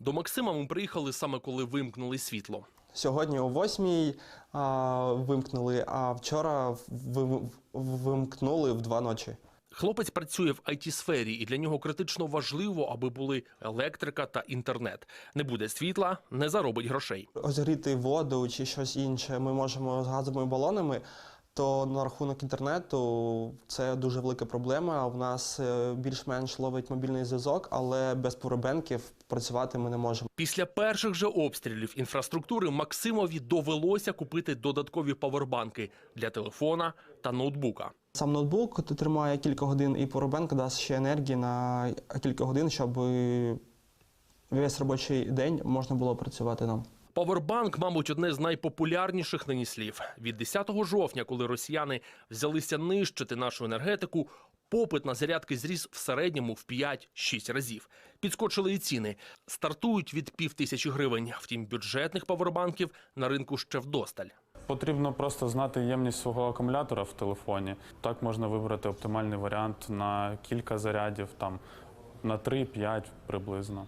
До Максима ми приїхали саме коли вимкнули світло. Сьогодні о 8 а, вимкнули, а вчора вимкнули в два ночі. Хлопець працює в it сфері і для нього критично важливо, аби були електрика та інтернет. Не буде світла, не заробить грошей. Розгріти воду чи щось інше ми можемо з газовими балонами. То на рахунок інтернету це дуже велика проблема. У нас е, більш-менш ловить мобільний зв'язок, але без повербенків працювати ми не можемо. Після перших же обстрілів інфраструктури Максимові довелося купити додаткові павербанки для телефона та ноутбука. Сам ноутбук тримає кілька годин, і повербенк дасть ще енергії на кілька годин, щоб весь робочий день можна було працювати нам. Павербанк, мабуть, одне з найпопулярніших нині слів. Від 10 жовтня, коли росіяни взялися нищити нашу енергетику, попит на зарядки зріс в середньому в 5-6 разів. Підскочили і ціни. Стартують від пів тисячі гривень. Втім, бюджетних павербанків на ринку ще вдосталь. Потрібно просто знати ємність свого акумулятора в телефоні. Так можна вибрати оптимальний варіант на кілька зарядів, там на 3-5 приблизно.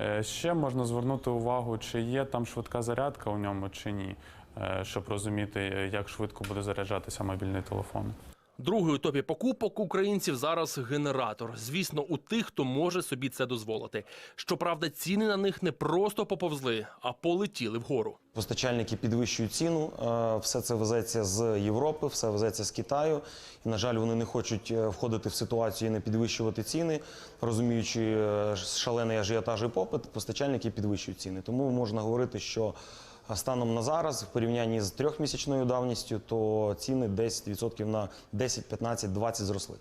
Е, Ще можна звернути увагу, чи є там швидка зарядка у ньому чи ні, е, щоб розуміти, як швидко буде заряджатися мобільний телефон. Другий у топі покупок українців зараз генератор. Звісно, у тих, хто може собі це дозволити. Щоправда, ціни на них не просто поповзли, а полетіли вгору. Постачальники підвищують ціну. е, Все це везеться з Європи, все везеться з Китаю. І, на жаль, вони не хочуть е, входити в ситуацію і не підвищувати ціни, розуміючи е, шалений ажіотаж і попит, постачальники підвищують ціни. Тому можна говорити, що е, станом на зараз, в порівнянні з трьохмісячною давністю, то ціни десь відсотків на 10, 15, 20 зросли.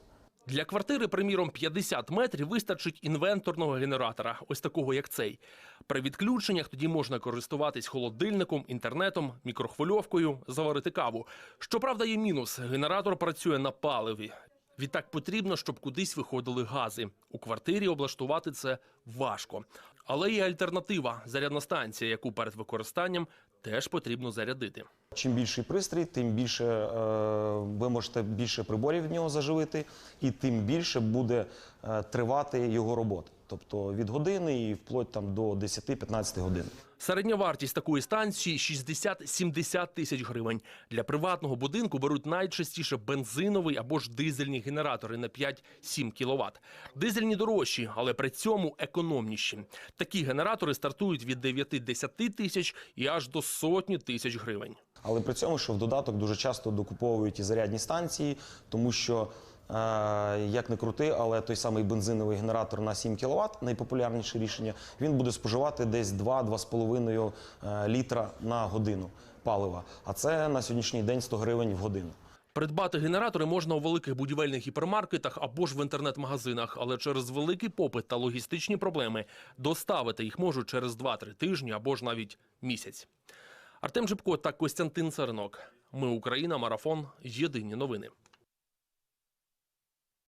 Для квартири, приміром, 50 метрів вистачить інвенторного генератора, ось такого як цей. При відключеннях тоді можна користуватись холодильником, інтернетом, мікрохвильовкою, заварити каву. Щоправда, є мінус: генератор працює на паливі. Відтак потрібно, щоб кудись виходили гази. У квартирі облаштувати це важко. Але є альтернатива зарядна станція, яку перед використанням теж потрібно зарядити. Чим більший пристрій, тим більше е, ви можете більше приборів від нього заживити, і тим більше буде е, тривати його робота. Тобто від години і вплоть там до 10-15 годин. Середня вартість такої станції 60-70 тисяч гривень. Для приватного будинку беруть найчастіше бензиновий або ж дизельні генератори на 5-7 кВт. Дизельні дорожчі, але при цьому економніші. Такі генератори стартують від 9-10 тисяч і аж до сотні тисяч гривень. Але при цьому, що в додаток дуже часто докуповують і зарядні станції, тому що, як не крути, але той самий бензиновий генератор на 7 кВт, найпопулярніше рішення, він буде споживати десь 2-2,5 е, літра на годину палива. А це на сьогоднішній день 100 гривень в годину. Придбати генератори можна у великих будівельних гіпермаркетах або ж в інтернет-магазинах, але через великий попит та логістичні проблеми доставити їх можуть через 2-3 тижні або ж навіть місяць. Артем Жипко та Костянтин Царинок. Ми Україна. Марафон. Єдині новини.